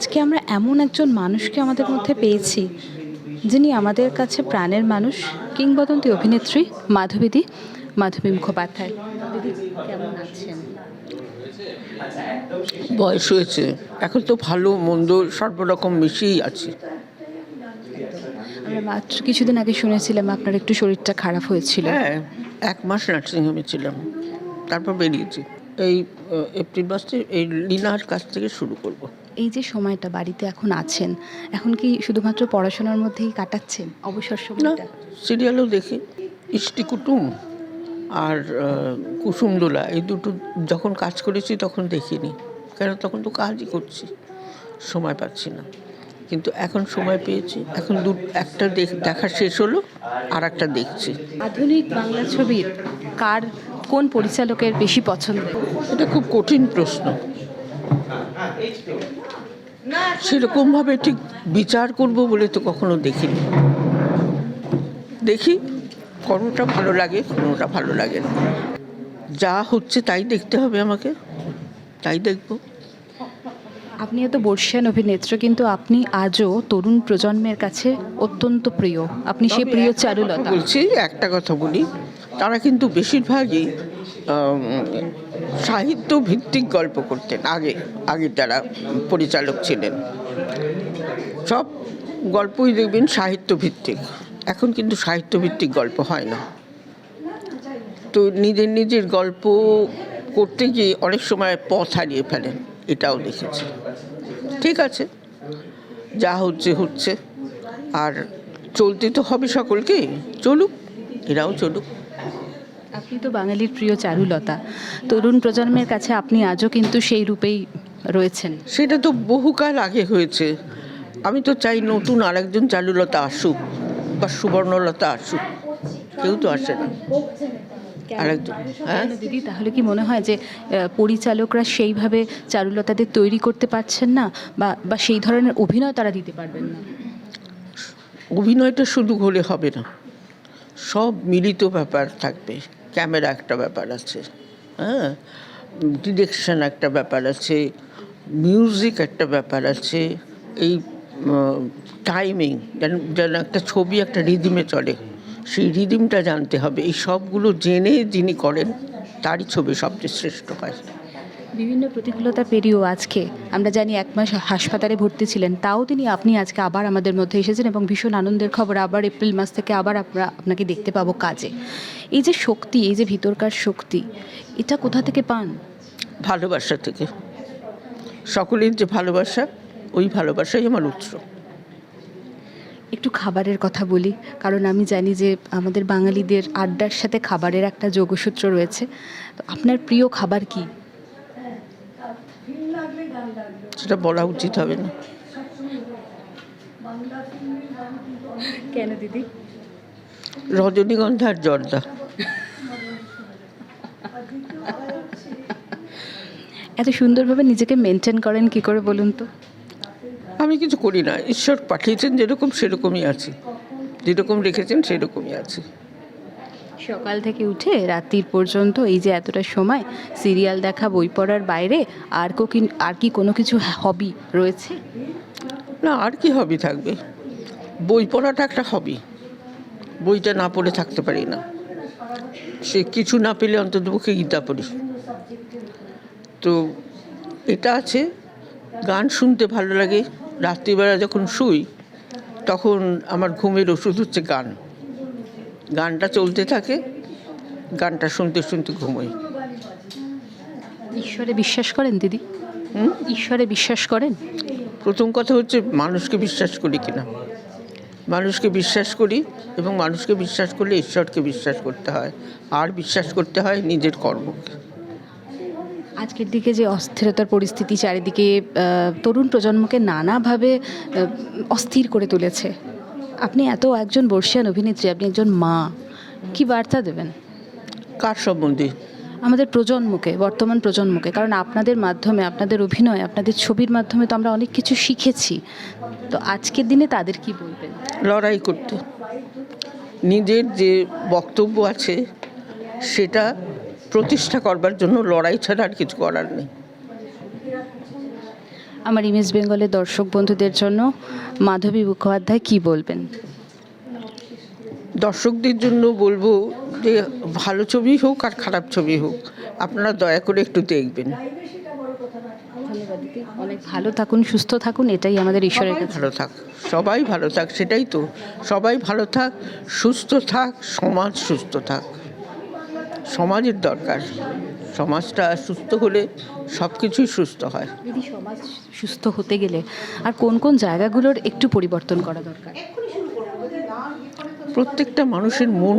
আজকে আমরা এমন একজন মানুষকে আমাদের মধ্যে পেয়েছি যিনি আমাদের কাছে প্রাণের মানুষ কিংবদন্তি অভিনেত্রী মাধবীদি মাধবী মুখোপাধ্যায়। দিদি কেমন আছেন? বয়স হয়েছে। এখন তো ভালো মন্দ সর্বরকম মিশিয়েই আছে। আমরা মাত্র কিছুদিন আগে শুনেছিলাম আপনার একটু শরীরটা খারাপ হয়েছিল। হ্যাঁ এক মাস নার্সিংহোমে ছিলাম। তারপর বেরিয়েছি। এই এপ্রিল মাসে এই লিনার কাছ থেকে শুরু করব। এই যে সময়টা বাড়িতে এখন আছেন এখন কি শুধুমাত্র পড়াশোনার মধ্যেই কাটাচ্ছেন অবসর সময়টা? সিরিয়ালও দেখি। ইষ্টি কুটুম আর কুসুমদোলা এই দুটো যখন কাজ করেছি তখন দেখিনি। কেন? তখন তো কাজই করছি সময় পাচ্ছি না। কিন্তু এখন সময় পেয়েছি। এখন দু একটা দেখ- দেখা শেষ হলো আর একটা দেখছি। আধুনিক বাংলা ছবির কার কোন পরিচালকের বেশি পছন্দ? এটা খুব কঠিন প্রশ্ন। সেরকমভাবে ঠিক বিচার করব বলে তো কখনো দেখিনি। দেখি কোনোটা ভালো লাগে কোনোটা ভালো লাগে না। যা হচ্ছে তাই দেখতে হবে আমাকে তাই দেখব। আপনি এত বর্ষিয়ান অভিনেত্রী কিন্তু আপনি আজও তরুণ প্রজন্মের কাছে অত্যন্ত প্রিয়। আপনি সেই প্রিয় চারুলতা। বলছি একটা কথা বলি তারা কিন্তু বেশিরভাগই সাহিত্য ভিত্তিক গল্প করতেন, আগে আগে তারা পরিচালক ছিলেন। সব গল্পই দেখবেন সাহিত্য ভিত্তিক এখন কিন্তু সাহিত্য ভিত্তিক গল্প হয় না। তো নিজের নিজের গল্প করতে গিয়ে অনেক সময় পথ হারিয়ে ফেলেন, এটাও দেখেছি। ঠিক আছে, যা হচ্ছে হচ্ছে। আর চলতে তো হবে সকলকে চলুক, এরাও চলুক। আপনি তো বাঙালির প্রিয় চারুলতা। তরুণ প্রজন্মের কাছে আপনি আজও কিন্তু সেই রূপেই রয়েছেন। সেটা তো বহুকাল আগে হয়েছে। আমি তো চাই নতুন আরেকজন চারুলতা আসুক বা সুবর্ণলতা আসুক। কেউ তো আসে না। হ্যাঁ? দিদি? তাহলে কি মনে হয় যে পরিচালকরা সেইভাবে চারুলতাদের তৈরি করতে পারছেন না? বা বা সেই ধরনের অভিনয় তারা দিতে পারবেন না? অভিনয়টা শুধু হলে হবে না। সব মিলিত ব্যাপার থাকবে। ক্যামেরা একটা ব্যাপার আছে হ্যাঁ? ডিরেকশন একটা ব্যাপার আছে, মিউজিক একটা ব্যাপার আছে, এই টাইমিং, যেন যেন একটা ছবি একটা রিদিমে চলে, সেই রিদিমটা জানতে হবে, এই সবগুলো জেনে যিনি করেন, তারই ছবি সবচেয়ে শ্রেষ্ঠ হয় বিভিন্ন প্রতিকূলতা পেরিয়েও আজকে আমরা জানি এক মাস হাসপাতালে ভর্তি ছিলেন তাও তিনি আপনি আজকে আবার আমাদের মধ্যে এসেছেন এবং ভীষণ আনন্দের খবর আবার এপ্রিল মাস থেকে আবার আমরা আপনাকে দেখতে পাবো কাজে। এই যে শক্তি এই যে ভিতরকার শক্তি এটা কোথা থেকে পান? ভালোবাসা থেকে। সকলের যে ভালোবাসা ওই ভালোবাসাই আমার উৎস। একটু খাবারের কথা বলি কারণ আমি জানি যে আমাদের বাঙালিদের আড্ডার সাথে খাবারের একটা যোগসূত্র রয়েছে। তো আপনার প্রিয় খাবার কি? সেটা বলা উচিত হবে না। কেন দিদি? রজনীগন্ধা আর জর্দা। এত সুন্দরভাবে নিজেকে মেনটেন করেন কি করে বলুন তো? আমি কিছু করি না ঈশ্বর পাঠিয়েছেন যেরকম সেরকমই আছি। যেরকম রেখেছেন সেরকমই আছি। সকাল থেকে উঠে রাত্রির পর্যন্ত এই যে এতটা সময় সিরিয়াল দেখা, বই পড়ার বাইরে, আর কো আর কি কোনো কিছু হবি রয়েছে? না, আর কি হবি থাকবে? বই পড়াটা একটা হবি বইটা না পড়ে থাকতে পারি না। সে কিছু না পেলে অন্ততপক্ষে গীতা পড়ি। তো এটা আছে। গান শুনতে ভালো লাগে। রাত্রিবেলা যখন শুই, তখন আমার ঘুমের ওষুধ হচ্ছে গান। গানটা চলতে থাকে গানটা শুনতে শুনতে ঘুমোই। ঈশ্বরে বিশ্বাস করেন দিদি? হুম? ঈশ্বরে বিশ্বাস করেন? প্রথম কথা হচ্ছে মানুষকে বিশ্বাস করি কিনা। মানুষকে বিশ্বাস করি এবং মানুষকে বিশ্বাস করলে ঈশ্বরকে বিশ্বাস করতে হয়। আর বিশ্বাস করতে হয় নিজের কর্মকে। আজকের দিকে যে অস্থিরতার পরিস্থিতি চারিদিকে আহ, তরুণ প্রজন্মকে নানাভাবে আহ, অস্থির করে তুলেছে। আপনি এত একজন বর্ষিয়ান অভিনেত্রী আপনি একজন মা কি বার্তা দেবেন? কার সম্বন্ধে? আমাদের প্রজন্মকে বর্তমান প্রজন্মকে কারণ আপনাদের মাধ্যমে আপনাদের অভিনয় আপনাদের ছবির মাধ্যমে তো আমরা অনেক কিছু শিখেছি। তো আজকের দিনে তাদের কি বলবেন? লড়াই করতে। নিজের যে বক্তব্য আছে সেটা প্রতিষ্ঠা করবার জন্য লড়াই ছাড়া আর কিছু করার নেই। আমার ইমেজ বেঙ্গলের দর্শক বন্ধুদের জন্য মাধবী মুখোপাধ্যায় কি বলবেন? দর্শকদের জন্য বলব যে ভালো ছবি হোক আর খারাপ ছবি হোক আপনারা দয়া করে একটু দেখবেন। অনেক ভালো থাকুন সুস্থ থাকুন এটাই আমাদের ঈশ্বরের ভালো থাক সবাই ভালো থাক সেটাই তো। সবাই ভালো থাক সুস্থ থাক সমাজ সুস্থ থাক। সমাজের দরকার। সমাজটা সুস্থ হলে সব কিছুই সুস্থ হয়। যদি সমাজ সুস্থ হতে গেলে আর কোন কোন জায়গাগুলোর একটু পরিবর্তন করা দরকার? প্রত্যেকটা মানুষের মন